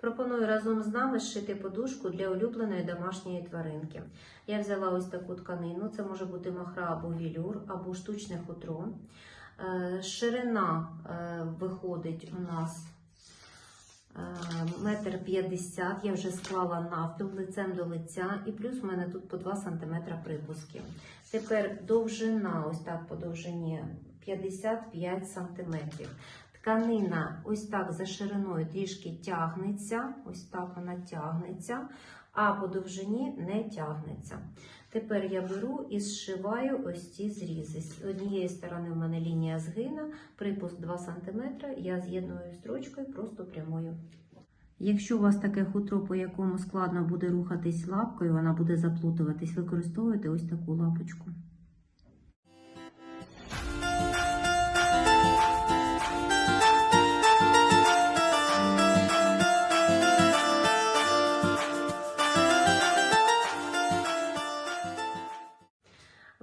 Пропоную разом з нами зшити подушку для улюбленої домашньої тваринки. Я взяла ось таку тканину, це може бути махра або вілюр, або штучне хутро. Е, Ширина е, виходить у нас е, метр п'ятдесят. Я вже склала навпіл лицем до лиця, і плюс у мене тут по 2 см припуски. Тепер довжина, ось так по довжині 55 см. Тканина ось так за шириною трішки тягнеться, ось так вона тягнеться, а по довжині не тягнеться. Тепер я беру і зшиваю ось ці зрізи. З однієї сторони в мене лінія згина, припуск 2 см, я з'єдную строчкою просто прямою. Якщо у вас таке хутро, по якому складно буде рухатись лапкою, вона буде заплутуватись, використовуйте ось таку лапочку.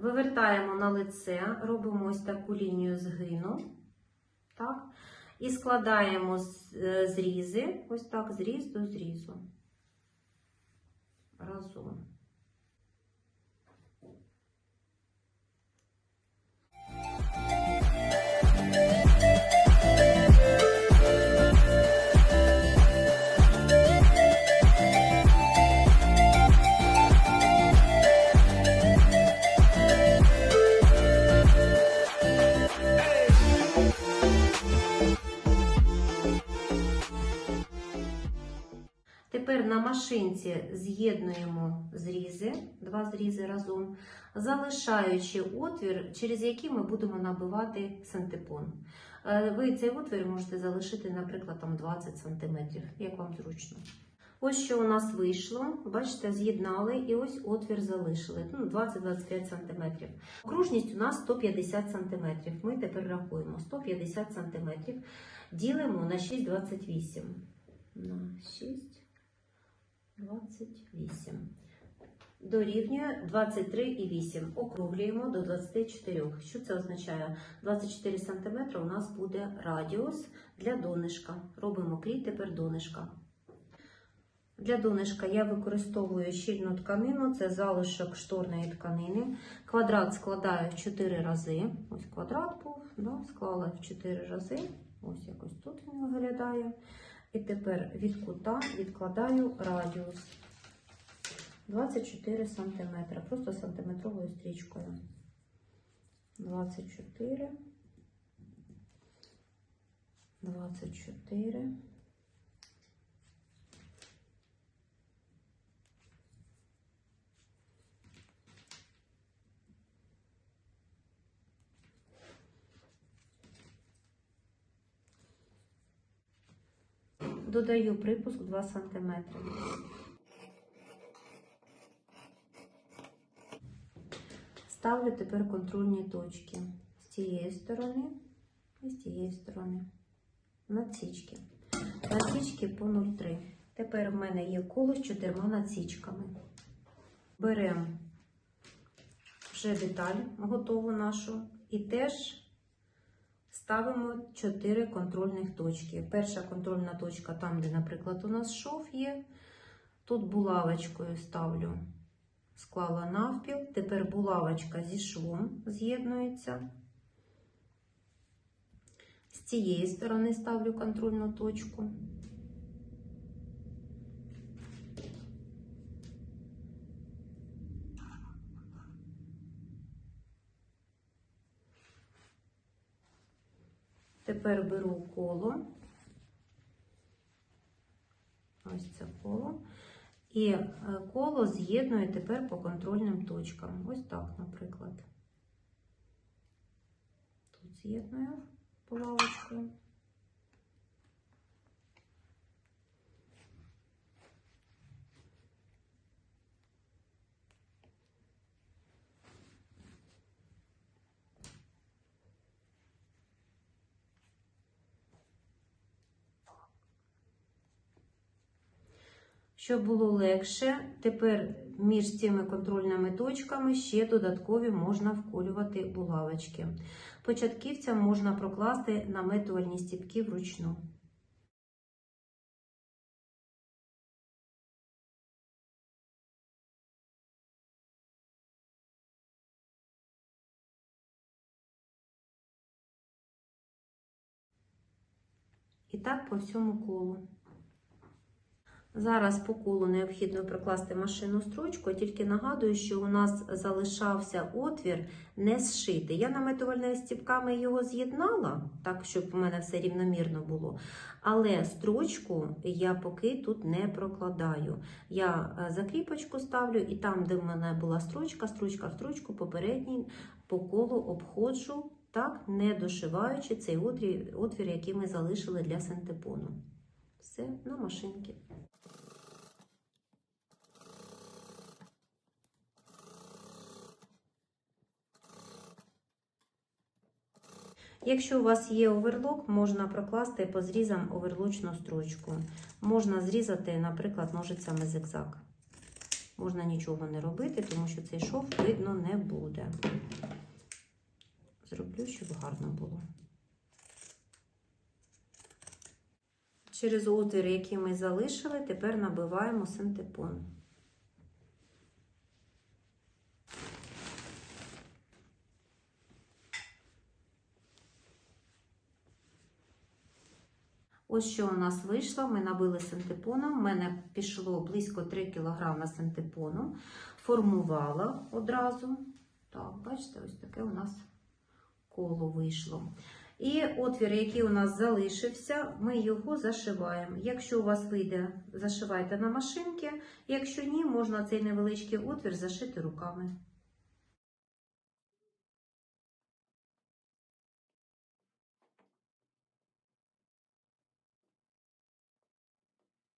Вивертаємо на лице, робимо ось таку лінію згину. Так? І складаємо е, зрізи, ось так, зріз до зрізу. Разом. Машинці з'єднуємо зрізи, два зрізи разом, залишаючи отвір, через який ми будемо набивати синтепон. Е, Ви цей отвір можете залишити, наприклад, там 20 см, як вам зручно. Ось що у нас вийшло. Бачите, з'єднали і ось отвір залишили. Ну, 20-25 см. Окружність у нас 150 см. Ми тепер рахуємо 150 см. Ділимо на 6,28. На 6. 28. Дорівнює 23,8. Округлюємо до 24. Що це означає? 24 см у нас буде радіус для донишка. Робимо клій, тепер донишка. Для донишка я використовую щільну тканину, це залишок шторної тканини. Квадрат складаю в 4 рази. Ось квадрат був, да? склала в 4 рази. Ось якось тут він виглядає. І тепер від кута відкладаю радіус 24 см, просто сантиметровою стрічкою. 24, 24. Додаю припуск 2 см. Ставлю тепер контрольні точки з цієї сторони і з цієї сторони. Надсічки. Надсічки по 0,3. Тепер в мене є коло з чотирма надсічками. Беремо вже деталь готову нашу і теж ставимо 4 контрольних точки. Перша контрольна точка там, де, наприклад, у нас шов є. Тут булавочкою ставлю, склала навпіл. Тепер булавочка зі швом з'єднується. З цієї сторони ставлю контрольну точку. Тепер беру коло, ось це коло, і е, коло з'єдную тепер по контрольним точкам. Ось так, наприклад. Тут з'єдную булавочкою. Щоб було легше, тепер між цими контрольними точками ще додаткові можна вколювати булавочки. Початківцям можна прокласти наметувальні стіпки вручну. І так по всьому колу. Зараз по колу необхідно прокласти машину строчку, тільки нагадую, що у нас залишався отвір не зшитий. Я наметувальними стіпками його з'єднала, так, щоб у мене все рівномірно було. Але строчку я поки тут не прокладаю. Я е, закріпочку ставлю, і там, де в мене була строчка, строчка в строчку попередній по колу обходжу, так, не дошиваючи цей отвір, отвір який ми залишили для синтепону. Все на машинки. Якщо у вас є оверлок, можна прокласти по зрізам оверлочну строчку. Можна зрізати, наприклад, ножицями зигзаг. Можна нічого не робити, тому що цей шов видно не буде. Зроблю, щоб гарно було. Через отвір, який ми залишили, тепер набиваємо синтепон. Ось що у нас вийшло. Ми набили синтепоном. У мене пішло близько 3 кг синтепону. Формувала одразу. Так, бачите, ось таке у нас коло вийшло. І отвір, який у нас залишився, ми його зашиваємо. Якщо у вас вийде, зашивайте на машинки. Якщо ні, можна цей невеличкий отвір зашити руками.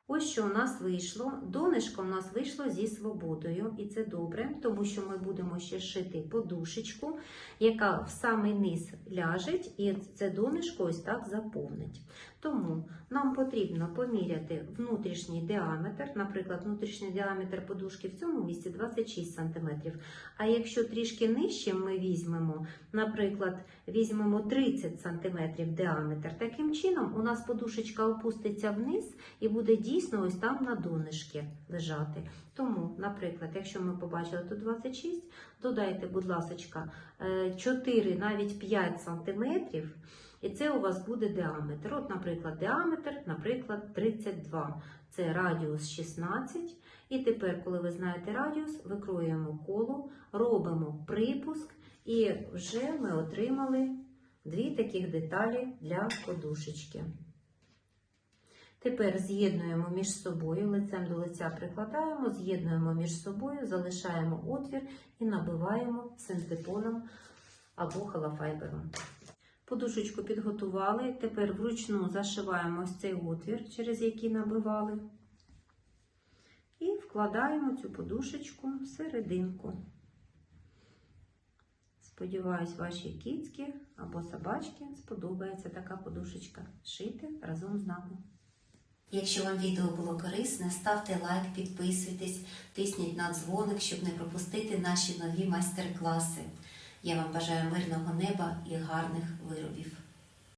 Ось що у нас вийшло. Донечко у нас вийшло зі свободою, і це добре, тому що ми будемо ще шити подушечку, яка в самий низ ляжить, і це донечко ось так заповнить. Тому нам потрібно поміряти внутрішній діаметр, наприклад, внутрішній діаметр подушки в цьому місці 26 см. А якщо трішки нижче ми візьмемо, наприклад, візьмемо 30 см діаметр, таким чином у нас подушечка опуститься вниз і буде дійсно ось там на донышки лежати. Тому, наприклад, якщо ми побачили тут 26, додайте, будь ласка, 4, навіть 5 см, і це у вас буде діаметр. От, наприклад, діаметр, наприклад, 32. Це радіус 16. І тепер, коли ви знаєте радіус, викроюємо коло, робимо припуск, і вже ми отримали дві таких деталі для подушечки. Тепер з'єднуємо між собою, лицем до лиця прикладаємо, з'єднуємо між собою, залишаємо отвір і набиваємо синтепоном або халафайбером. Подушечку підготували, тепер вручну зашиваємо ось цей отвір, через який набивали, і вкладаємо цю подушечку в серединку. Сподіваюсь, вашій кіцьки або собачки сподобається така подушечка. Шити разом з нами. Якщо вам відео було корисне, ставте лайк, підписуйтесь, тисніть на дзвоник, щоб не пропустити наші нові майстер-класи. Я вам бажаю мирного неба і гарних виробів.